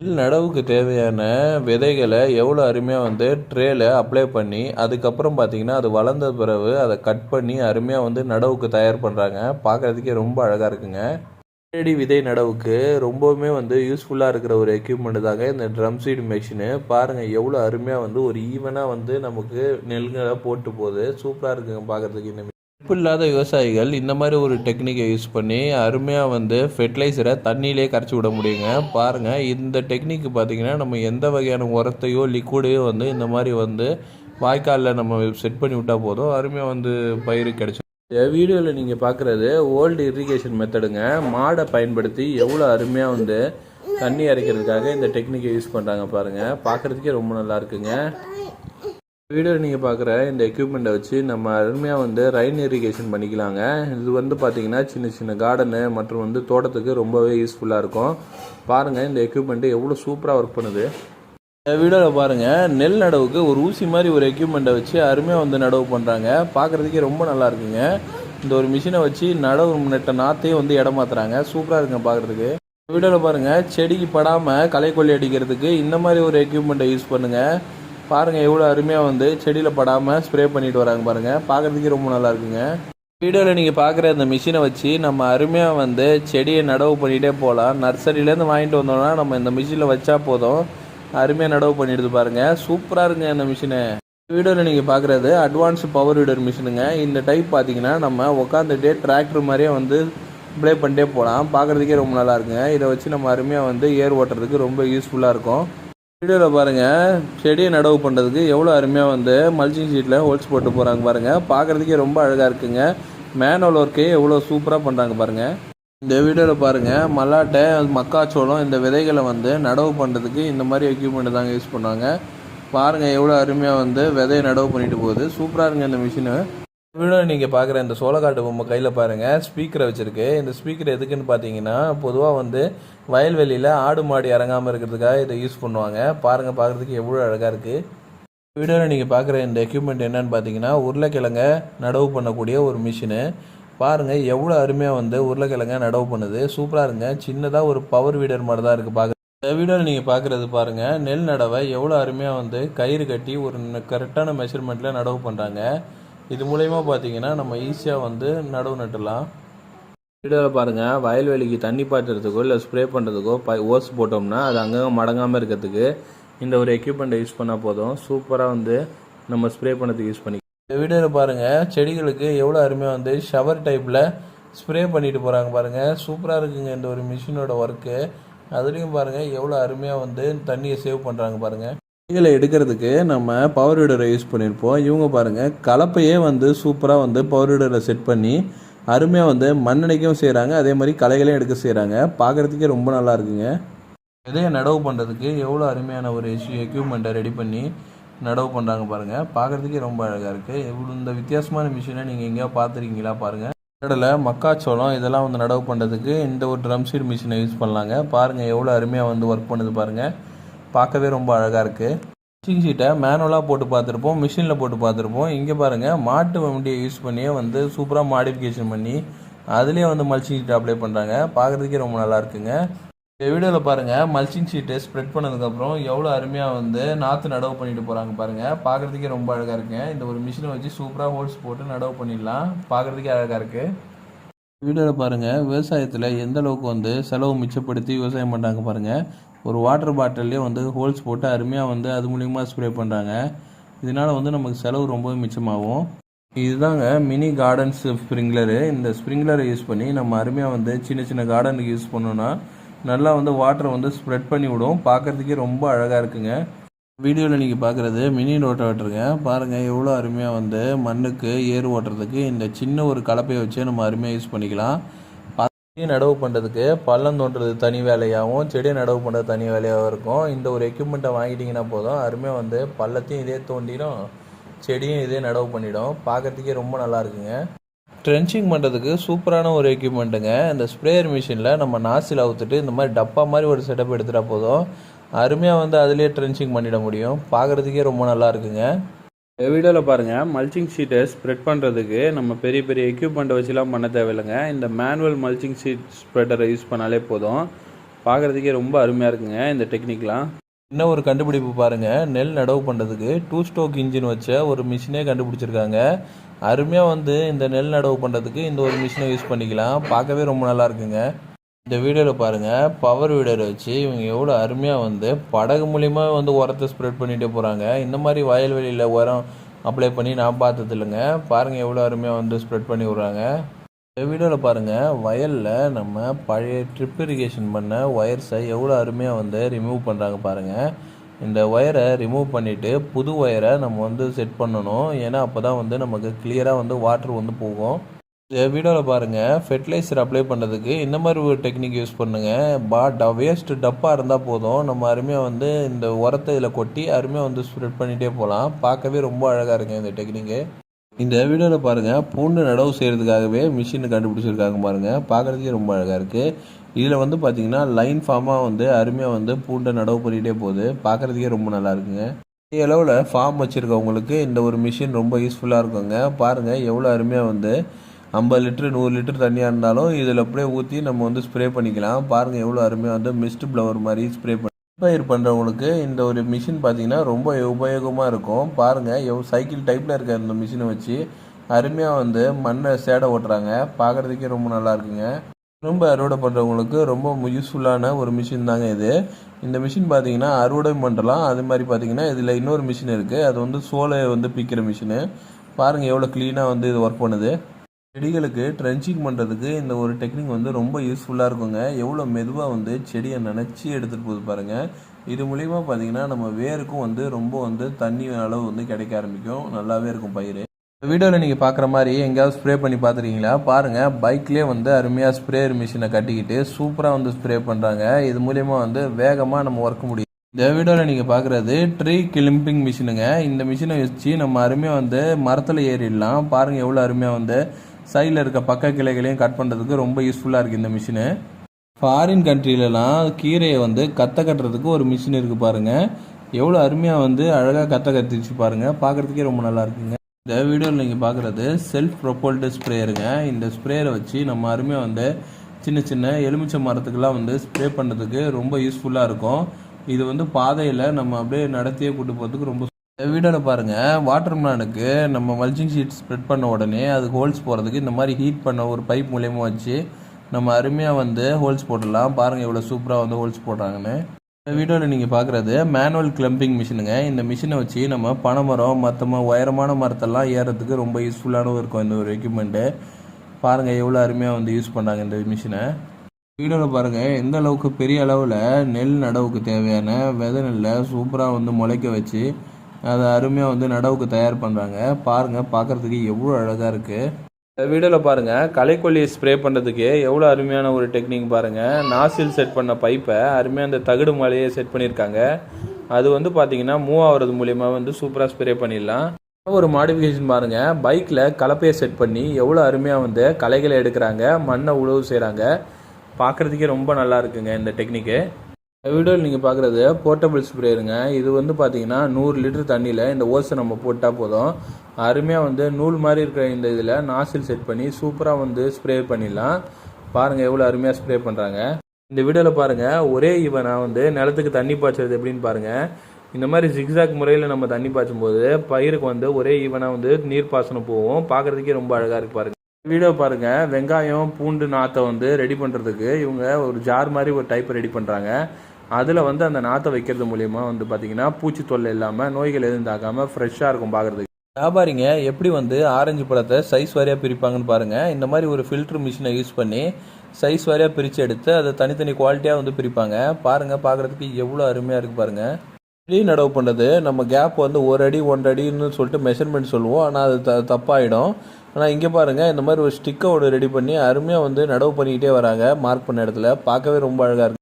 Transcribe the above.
நடவுக்கு தேவையான விதைகளை எவ்வளோ அருமையாக வந்து ட்ரேல அப்ளை பண்ணி அதுக்கப்புறம் பார்த்தீங்கன்னா அது வளர்ந்த பிறகு அதை கட் பண்ணி அருமையாக வந்து நடவுக்கு தயார் பண்ணுறாங்க பார்க்குறதுக்கே ரொம்ப அழகாக இருக்குங்க. நேரடி விதை நடவுக்கு ரொம்பவுமே வந்து யூஸ்ஃபுல்லாக இருக்கிற ஒரு எக்யூப்மெண்ட் தாங்க இந்த ட்ரம் சீடு மிஷினு பாருங்கள் எவ்வளோ அருமையாக வந்து ஒரு ஈவனாக வந்து நமக்கு நெல்களை போட்டு போகுது. சூப்பராக இருக்குங்க பார்க்குறதுக்கு இந்த இல்லாத விவசாயிகள் இந்த மாதிரி ஒரு டெக்னிக்கை யூஸ் பண்ணி அருமையாக வந்து ஃபெர்டிலைசரை தண்ணியிலே கரைச்சி விட முடியுங்க. பாருங்கள் இந்த டெக்னிக்கு பார்த்தீங்கன்னா நம்ம எந்த வகையான உரத்தையோ லிக்விடையோ வந்து இந்த மாதிரி வந்து வாய்க்காலில் நம்ம செட் பண்ணி விட்டால் போதும். அருமையாக வந்து பயிர் கிடச்சி இந்த வீடியோவில் நீங்கள் பார்க்குறது ஓல்டு இரிகேஷன் மெத்தடுங்க மாடை பயன்படுத்தி எவ்வளோ அருமையாக வந்து தண்ணி இறைக்கிறதுக்காக இந்த டெக்னிக்கை யூஸ் பண்ணுறாங்க பாருங்கள் பார்க்குறதுக்கே ரொம்ப நல்லா இருக்குங்க. வீடியோ நீங்கள் பார்க்குற இந்த எக்யூப்மெண்ட்டை வச்சு நம்ம அருமையாக வந்து ரைன் இரிகேஷன் பண்ணிக்கலாங்க. இது வந்து பார்த்திங்கன்னா சின்ன சின்ன கார்டனு மற்றும் வந்து தோட்டத்துக்கு ரொம்பவே யூஸ்ஃபுல்லாக இருக்கும். பாருங்கள் இந்த எக்யூப்மெண்ட்டு எவ்வளோ சூப்பராக ஒர்க் பண்ணுது. இந்த வீடியோவில் பாருங்கள் நெல் நடவுக்கு ஒரு ஊசி மாதிரி ஒரு எக்யூப்மெண்ட்டை வச்சு அருமையாக வந்து நடவு பண்ணுறாங்க பார்க்குறதுக்கே ரொம்ப நல்லா இருக்குங்க. இந்த ஒரு மிஷினை வச்சு நடவு நட்ட நாத்தையும் வந்து இடமாத்துறாங்க சூப்பராக இருக்குங்க பார்க்குறதுக்கு வீடியோவில் பாருங்கள் செடிக்கு படாமல் களை கொல்லி அடிக்கிறதுக்கு இந்த மாதிரி ஒரு எக்யூப்மெண்ட்டை யூஸ் பண்ணுங்கள் பாருங்கள் எவ்வளோ அருமையாக வந்து செடியில் படாமல் ஸ்ப்ரே பண்ணிட்டு வராங்க பாருங்கள் பார்க்குறதுக்கே ரொம்ப நல்லா இருக்குங்க. வீடியோவில் நீங்கள் பார்க்குற அந்த மிஷினை வச்சு நம்ம அருமையாக வந்து செடியை நடவு பண்ணிகிட்டே போகலாம். நர்சரியிலேருந்து வாங்கிட்டு வந்தோம்னா நம்ம இந்த மிஷினில் வச்சா போதும். அருமையாக நடவு பண்ணிடுது பாருங்கள் சூப்பராக இருக்குங்க இந்த மிஷினு வீடியோவில் நீங்கள் பார்க்குறது அட்வான்ஸ் பவர் வீடர் மிஷினுங்க இந்த டைப் பார்த்தீங்கன்னா நம்ம உட்காந்துட்டே டிராக்டர் மாதிரியே வந்து ப்ளே பண்ணிட்டே போகலாம். பார்க்குறதுக்கே ரொம்ப நல்லா இருக்குங்க. இதை வச்சு நம்ம அருமையாக வந்து ஏர் ஓட்டுறதுக்கு ரொம்ப யூஸ்ஃபுல்லாக இருக்கும். வீடியோவில் பாருங்கள் செடியை நடவு பண்ணுறதுக்கு எவ்வளோ அருமையாக வந்து மல்ச்சிங் ஷீட்டில் ஹோல்ஸ் போட்டு போகிறாங்க பாருங்கள் பார்க்குறதுக்கே ரொம்ப அழகாக இருக்குங்க. மேனுவல் ஒர்க்கே எவ்வளோ சூப்பராக பண்ணுறாங்க பாருங்கள் இந்த வீடியோவில் பாருங்கள் மல்லாட்டை மக்காச்சோளம் இந்த விதைகளை வந்து நடவு பண்ணுறதுக்கு இந்த மாதிரி எக்யூப்மெண்ட் தாங்க யூஸ் பண்ணுவாங்க. பாருங்கள் எவ்வளோ அருமையாக வந்து விதையை நடவு பண்ணிட்டு போகுது. சூப்பராக இருங்க இந்த மிஷினு வீடியோ நீங்கள் பார்க்குற இந்த சோளக்காட்டு பொம்மை கையில் பாருங்கள் ஸ்பீக்கரை வச்சுருக்கு. இந்த ஸ்பீக்கர் எதுக்குன்னு பார்த்தீங்கன்னா பொதுவாக வந்து வயல்வெளியில் ஆடு மாடு இறங்காமல் இருக்கிறதுக்காக இதை யூஸ் பண்ணுவாங்க. பாருங்கள் பார்க்குறதுக்கு எவ்வளோ அழகாக இருக்குது வீடியோவில் நீங்கள் பார்க்குற இந்த எக்யூப்மெண்ட் என்னன்னு பார்த்தீங்கன்னா உருளைக்கிழங்க நடவு பண்ணக்கூடிய ஒரு மிஷினு பாருங்கள் எவ்வளோ அருமையாக வந்து உருளைக்கிழங்க நடவு பண்ணுது. சூப்பராக இருங்க சின்னதாக ஒரு பவர் வீடர் மாதிரி தான் இருக்குது பார்க்க இந்த வீடியோவில் நீங்கள் பார்க்குறது பாருங்கள் நெல் நடவை எவ்வளோ அருமையாக வந்து கயிறு கட்டி ஒரு கரெக்டான மெஷர்மெண்ட்டில் நடவு பண்ணுறாங்க இது மூலயமா பார்த்தீங்கன்னா நம்ம ஈஸியாக வந்து நடவு நட்டுலாம். வீடியோவில் பாருங்கள் வயல்வெளிக்கு தண்ணி பாய்ச்சறதுக்கோ இல்லை ஸ்ப்ரே பண்ணுறதுக்கோ ப ஓஸ் போட்டோம்னா அது அங்கங்கே மடங்காமல் இருக்கிறதுக்கு இந்த ஒரு எக்யூப்மெண்ட்டை யூஸ் பண்ணால் போதும். சூப்பராக வந்து நம்ம ஸ்ப்ரே பண்ணதுக்கு யூஸ் பண்ணி இந்த வீடியோவில் பாருங்கள் செடிகளுக்கு எவ்வளோ அருமையாக வந்து ஷவர் டைப்பில் ஸ்ப்ரே பண்ணிட்டு போகிறாங்க பாருங்கள் சூப்பராக இருக்குங்க இந்த ஒரு மிஷினோட ஒர்க்கு அதுலேயும் பாருங்கள் எவ்வளோ அருமையாக வந்து தண்ணியை சேவ் பண்ணுறாங்க பாருங்கள் செடிகளை எடுக்கிறதுக்கு நம்ம பவர் வீடரை யூஸ் பண்ணியிருப்போம் இவங்க பாருங்கள் கலப்பையே வந்து சூப்பராக வந்து பவர் வீடரை செட் பண்ணி அருமையாக வந்து மண்ணெண்ணைக்கும் செய்கிறாங்க அதே மாதிரி களைகளையும் எடுக்க செய்கிறாங்க பார்க்குறதுக்கே ரொம்ப நல்லா இருக்குங்க. விதையை நடவு பண்ணுறதுக்கு எவ்வளோ அருமையான ஒரு எக்யூப்மெண்ட்டை ரெடி பண்ணி நடவு பண்ணுறாங்க பாருங்கள் பார்க்குறதுக்கே ரொம்ப அழகாக இருக்குது இவ்வளோ இந்த வித்தியாசமான மிஷினை நீங்கள் எங்கேயா பார்த்துருக்கீங்களா பாருங்கள் கடலை மக்காச்சோளம் இதெல்லாம் வந்து நடவு பண்ணுறதுக்கு இந்த ஒரு ட்ரம் சீட் மிஷினை யூஸ் பண்ணலாங்க. பாருங்கள் எவ்வளோ அருமையாக வந்து ஒர்க் பண்ணுது பாருங்கள் பார்க்கவே ரொம்ப அழகாக இருக்குது ஸ்டிச்சிங் ஷீட்டை மேனுவலாக போட்டு பார்த்துருப்போம் மிஷினில் போட்டு பார்த்துருப்போம். இங்கே பாருங்கள் மாட்டு வண்டியை யூஸ் பண்ணியே வந்து சூப்பராக மாடிஃபிகேஷன் பண்ணி அதுலேயே வந்து மல்ச்சிங் ஷீட் அப்ளை பண்ணுறாங்க பார்க்குறதுக்கே ரொம்ப நல்லா இருக்குங்க. இந்த வீடியோவில் பாருங்கள் மல்ச்சிங் சீட்டை ஸ்ப்ரெட் பண்ணதுக்கப்புறம் எவ்வளோ அருமையாக வந்து நாற்று நடவு பண்ணிட்டு போகிறாங்க பாருங்கள் பார்க்குறதுக்கே ரொம்ப அழகாக இருக்குங்க இந்த ஒரு மிஷினை வச்சு சூப்பராக ஹோல்ஸ் போட்டு நடவு பண்ணிடலாம். பார்க்குறதுக்கே அழகாக இருக்குது வீடியோவில் பாருங்கள் விவசாயத்தில் எந்த அளவுக்கு வந்து செலவு மிச்சப்படுத்தி விவசாயம் பண்ணுறாங்க பாருங்கள் ஒரு வாட்டர் பாட்டில்லே வந்து ஹோல்ஸ் போட்டு அருமையாக வந்து அது மூலியமாக ஸ்ப்ரே பண்ணுறாங்க இதனால் வந்து நமக்கு செலவு ரொம்பவே மிச்சமாகும். இதுதாங்க மினி கார்டன்ஸ் ஸ்ப்ரிங்க்லரு இந்த ஸ்ப்ரிங்க்லரை யூஸ் பண்ணி நம்ம அருமையாக வந்து சின்ன சின்ன கார்டனுக்கு யூஸ் பண்ணோன்னா நல்லா வந்து வாட்டரை வந்து ஸ்ப்ரெட் பண்ணி விடும். பார்க்குறதுக்கே ரொம்ப அழகாக இருக்குங்க. வீடியோவில் நீங்கள் பார்க்குறது மினி ரோட்டோட்டருங்க பாருங்கள் எவ்வளோ அருமையாக வந்து மண்ணுக்கு ஏர் ஓட்டுறதுக்கு இந்த சின்ன ஒரு கலப்பையை வச்சு நம்ம அருமையாக யூஸ் பண்ணிக்கலாம். செடி நடவு பண்ணுறதுக்கு பள்ளம் தோன்றது தனி வேலையாகவும் செடியை நடவு பண்ணுறது தனி வேலையாகவும் இருக்கும். இந்த ஒரு எக்யூப்மெண்ட்டை வாங்கிட்டிங்கன்னா போதும். அருமையாக வந்து பள்ளத்தையும் இதே தோண்டிடும் செடியும் இதே நடவு பண்ணிடும். பார்க்கறதுக்கே ரொம்ப நல்லா இருக்குங்க. ட்ரென்ச்சிங் பண்ணுறதுக்கு சூப்பரான ஒரு எக்யூப்மெண்ட்டுங்க இந்த ஸ்ப்ரேயர் மிஷினில் நம்ம நாசில் அவுத்துட்டு இந்த மாதிரி டப்பா மாதிரி ஒரு செட்டப் எடுத்துகிட்டா போதும். அருமையாக வந்து அதுலேயே ட்ரென்ச்சிங் பண்ணிட முடியும். பார்க்குறதுக்கே ரொம்ப நல்லா இருக்குங்க. வீடியோவில் பாருங்கள் மல்ச்சிங் ஷீட்டை ஸ்ப்ரெட் பண்ணுறதுக்கு நம்ம பெரிய பெரிய எக்யூப்மெண்ட்டை வச்சுலாம் பண்ண தேவையில்லைங்க. இந்த மேனுவல் மல்ச்சிங் ஷீட் ஸ்ப்ரெட்டரை யூஸ் பண்ணாலே போதும். பார்க்குறதுக்கே ரொம்ப அருமையாக இருக்குங்க இந்த டெக்னிக்லாம் இன்னும் ஒரு கண்டுபிடிப்பு பாருங்கள் நெல் நடவு பண்ணுறதுக்கு டூ ஸ்டோக் இன்ஜின் வச்ச ஒரு மிஷினே கண்டுபிடிச்சிருக்காங்க. அருமையாக வந்து இந்த நெல் நடவு பண்ணுறதுக்கு இந்த ஒரு மிஷினை யூஸ் பண்ணிக்கலாம். பார்க்கவே ரொம்ப நல்லா இருக்குங்க. இந்த வீடியோவில் பாருங்கள் பவர் வீடரை வச்சு இவங்க எவ்வளோ அருமையாக வந்து படகு மூலிமா வந்து உரத்தை ஸ்ப்ரெட் பண்ணிகிட்டே போகிறாங்க இந்த மாதிரி வயல்வெளியில் உரம் அப்ளை பண்ணி நான் பார்த்தது இல்லைங்க. பாருங்கள் எவ்வளோ அருமையாக வந்து ஸ்ப்ரெட் பண்ணி விட்றாங்க. இந்த வீடியோவில் பாருங்கள் வயலில் நம்ம பழைய ட்ரிப் இரிகேஷன் பண்ண ஒயர்ஸை எவ்வளோ அருமையாக வந்து ரிமூவ் பண்ணுறாங்க பாருங்கள் இந்த ஒயரை ரிமூவ் பண்ணிவிட்டு புது ஒயரை நம்ம வந்து செட் பண்ணணும். ஏன்னா அப்போ தான் வந்து நமக்கு கிளியராக வந்து வாட்ரு வந்து போகும். இந்த வீடியோவில் பாருங்கள் ஃபெர்டிலைசர் அப்ளை பண்ணுறதுக்கு இந்த மாதிரி ஒரு டெக்னிக் யூஸ் பண்ணுங்கள் பா ட வேஸ்ட்டு டப்பாக இருந்தால் போதும். நம்ம அருமையாக வந்து இந்த உரத்தை இதில் கொட்டி அருமையாக வந்து ஸ்ப்ரெட் பண்ணிகிட்டே போகலாம். பார்க்கவே ரொம்ப அழகாக இருக்குங்க இந்த டெக்னிக்கு இந்த வீடியோவில் பாருங்கள் பூண்டு நடவு செய்கிறதுக்காகவே மிஷினை கண்டுபிடிச்சிருக்காங்க பாருங்கள் பார்க்குறதுக்கே ரொம்ப அழகாக இருக்குது இதில் வந்து பார்த்தீங்கன்னா லைன் ஃபார்மாக வந்து அருமையாக வந்து பூண்டை நடவு பண்ணிகிட்டே போகுது. பார்க்குறதுக்கே ரொம்ப நல்லா இருக்குங்க. பெரிய அளவில் ஃபார்ம் வச்சுருக்கவங்களுக்கு இந்த ஒரு மிஷின் ரொம்ப யூஸ்ஃபுல்லாக இருக்குங்க. பாருங்கள் எவ்வளோ அருமையாக வந்து ஐம்பது லிட்ரு நூறு லிட்டர் தண்ணியாக இருந்தாலும் இதில் அப்படியே ஊற்றி நம்ம வந்து ஸ்ப்ரே பண்ணிக்கலாம். பாருங்கள் எவ்வளோ அருமையாக வந்து மிஸ்ட் ப்ளவர் மாதிரி ஸ்ப்ரே பண்ணி பயிர் பண்ணுறவங்களுக்கு இந்த ஒரு மிஷின் பார்த்தீங்கன்னா ரொம்ப உபயோகமாக இருக்கும். பாருங்கள் எவ் சைக்கிள் டைப்பில் இருக்க இந்த மிஷினை வச்சு அருமையாக வந்து மண்ணை சேடை ஓட்டுறாங்க. பார்க்குறதுக்கே ரொம்ப நல்லா இருக்குங்க. ரொம்ப அறுவடை பண்ணுறவங்களுக்கு ரொம்ப யூஸ்ஃபுல்லான ஒரு மிஷின் தாங்க இது. இந்த மிஷின் பார்த்தீங்கன்னா அறுவடை பண்ணலாம் அது மாதிரி பார்த்தீங்கன்னா இதில் இன்னொரு மிஷின் இருக்குது அது வந்து சோலை வந்து பிக்கிற மிஷினு பாருங்கள் எவ்வளோ க்ளீனாக வந்து இது ஒர்க் பண்ணுது. செடிகளுக்கு ட்ரென்ச்சிங் பண்ணுறதுக்கு இந்த ஒரு டெக்னிக் வந்து ரொம்ப யூஸ்ஃபுல்லாக இருக்குங்க. எவ்வளோ மெதுவாக வந்து செடியை நினச்சி எடுத்துகிட்டு போகுது பாருங்கள் இது மூலிமா பார்த்தீங்கன்னா நம்ம வேருக்கும் வந்து ரொம்ப வந்து தண்ணி அளவு வந்து கிடைக்க ஆரம்பிக்கும். நல்லாவே இருக்கும் பயிர். வீடியோவில் நீங்கள் பார்க்குற மாதிரி எங்கேயாவது ஸ்ப்ரே பண்ணி பார்த்துருக்கீங்களா பாருங்கள் பைக்லேயே வந்து அருமையாக ஸ்ப்ரேயர் மிஷினை கட்டிக்கிட்டு சூப்பராக வந்து ஸ்ப்ரே பண்ணுறாங்க இது மூலிமா வந்து வேகமாக நம்ம ஒர்க் முடியும். இந்த வீடியோவில் நீங்கள் பார்க்குறது ட்ரீ கிளிம்பிங் மிஷினுங்க இந்த மிஷினை வச்சு நம்ம அருமையாக வந்து மரத்தில் ஏறிடலாம். பாருங்கள் எவ்வளோ அருமையாக வந்து சைடில் இருக்க பக்க கிளைகளையும் கட் பண்ணுறதுக்கு ரொம்ப யூஸ்ஃபுல்லாக இருக்குது இந்த மிஷினு ஃபாரின் கண்ட்ரிலலாம் கீரையை வந்து கத்த கட்டுறதுக்கு ஒரு மிஷின் இருக்குது பாருங்கள் எவ்வளோ அருமையாக வந்து அழகாக கத்த கத்திச்சு பாருங்கள் பார்க்குறதுக்கே ரொம்ப நல்லா இருக்குங்க. இந்த வீடியோவில் நீங்கள் பார்க்குறது செல்ஃப் ப்ரொப்போல்டு ஸ்ப்ரேயருங்க இந்த ஸ்ப்ரேயரை வச்சு நம்ம அருமையாக வந்து சின்ன சின்ன எலுமிச்சை மரத்துக்கெல்லாம் வந்து ஸ்ப்ரே பண்ணுறதுக்கு ரொம்ப யூஸ்ஃபுல்லாக இருக்கும். இது வந்து பாதையில் நம்ம அப்படியே நடத்தியே கூட்டு போகிறதுக்கு ரொம்ப இந்த வீடியோவில் பாருங்கள் வாட்டர் மிலானுக்கு நம்ம மல்ச்சிங் ஷீட் ஸ்ப்ரெட் பண்ண உடனே அதுக்கு ஹோல்ஸ் போகிறதுக்கு இந்த மாதிரி ஹீட் பண்ண ஒரு பைப் மூலயமா வச்சு நம்ம அருமையாக வந்து ஹோல்ஸ் போட்டுடலாம். பாருங்கள் எவ்வளோ சூப்பராக வந்து ஹோல்ஸ் போடுறாங்கன்னு. இந்த வீடியோவில் நீங்கள் பார்க்குறது மேனுவல் கிளம்பிங் மிஷினுங்க இந்த மிஷினை வச்சு நம்ம பனைமரம் மற்ற உயரமான மரத்தெல்லாம் ஏறுறதுக்கு ரொம்ப யூஸ்ஃபுல்லானவும் இருக்கும் இந்த ஒரு எக்யூப்மெண்ட்டு பாருங்கள் எவ்வளோ அருமையாக வந்து யூஸ் பண்ணாங்க இந்த மிஷினை வீடியோவில் பாருங்கள் எந்த அளவுக்கு பெரிய அளவில் நெல் நடவுக்கு தேவையான விதை நெல்லை சூப்பராக வந்து முளைக்க வச்சு அதை அருமையாக வந்து நடவுக்கு தயார் பண்ணுறாங்க பாருங்கள் பார்க்குறதுக்கு எவ்வளோ அழகாக இருக்குது இந்த வீடியோவில் பாருங்கள் களைக்கொல்லியை ஸ்ப்ரே பண்ணுறதுக்கு எவ்வளோ அருமையான ஒரு டெக்னிக் பாருங்கள் நாசில் செட் பண்ண பைப்பை அருமையாக அந்த தகுடு மேலேயே செட் பண்ணியிருக்காங்க. அது வந்து பார்த்தீங்கன்னா மூவ் ஆகிறது மூலிமா வந்து சூப்பராக ஸ்ப்ரே பண்ணிடலாம். ஒரு மாடிஃபிகேஷன் பாருங்கள் பைக்கில் கலப்பையை செட் பண்ணி எவ்வளோ அருமையாக வந்து களைகளை எடுக்கிறாங்க மண்ணை உழவு செய்கிறாங்க பார்க்குறதுக்கே ரொம்ப நல்லா இருக்குங்க இந்த டெக்னிக்கு வீடியோவில் நீங்கள் பார்க்குறது போர்ட்டபிள் ஸ்ப்ரேருங்க இது வந்து பார்த்தீங்கன்னா நூறு லிட்டர் தண்ணியில் இந்த ஓஸை நம்ம போட்டால் போதும். அருமையாக வந்து நூல் மாதிரி இருக்கிற இந்த இதில் நாசில் செட் பண்ணி சூப்பராக வந்து ஸ்ப்ரே பண்ணிடலாம். பாருங்கள் எவ்வளோ அருமையாக ஸ்ப்ரே பண்ணுறாங்க இந்த வீடியோவில் பாருங்கள் ஒரே இவனாக வந்து நிலத்துக்கு தண்ணி பாய்ச்சறது எப்படின்னு பாருங்கள் இந்த மாதிரி ஜிக்ஸாக் முறையில் நம்ம தண்ணி பாய்ச்சும் போது பயிருக்கு வந்து ஒரே ஈவனாக வந்து நீர் பாசனம் போகும். பார்க்குறதுக்கே ரொம்ப அழகாக இருக்கு பாருங்க. வீடியோ பாருங்கள் வெங்காயம் பூண்டு நாத்தை வந்து ரெடி பண்ணுறதுக்கு இவங்க ஒரு ஜார் மாதிரி ஒரு டைப்பை ரெடி பண்ணுறாங்க அதில் வந்து அந்த நாற்றை வைக்கிறது மூலியமாக வந்து பார்த்தீங்கன்னா பூச்சி தொல்லை இல்லாமல் நோய்கள் எதுவும் தாக்காமல் ஃப்ரெஷ்ஷாக இருக்கும் பார்க்குறதுக்கு வியாபாரிங்க எப்படி வந்து ஆரஞ்சு பழத்தை சைஸ் வாரியாக பிரிப்பாங்கன்னு பாருங்கள் இந்த மாதிரி ஒரு ஃபில்டர் மிஷினை யூஸ் பண்ணி சைஸ் வாரியாக பிரித்து எடுத்து அதை தனித்தனி குவாலிட்டியாக வந்து பிரிப்பாங்க. பாருங்கள் பார்க்குறதுக்கு எவ்வளோ அருமையாக இருக்குது பாருங்கள் செடி நடவு பண்ணுறது நம்ம கேப் வந்து ஒரு அடி ஒன்றரை அடின்னு சொல்லிட்டு மெஷர்மெண்ட் சொல்லுவோம். ஆனால் அது த தப்பாயிடும். ஆனால் இங்கே பாருங்கள் இந்த மாதிரி ஒரு ஸ்டிக்கை ஒன்று ரெடி பண்ணி அருமையாக வந்து நடவு பண்ணிக்கிட்டே வராங்க மார்க் பண்ண இடத்துல. பார்க்கவே ரொம்ப அழகாக இருக்குது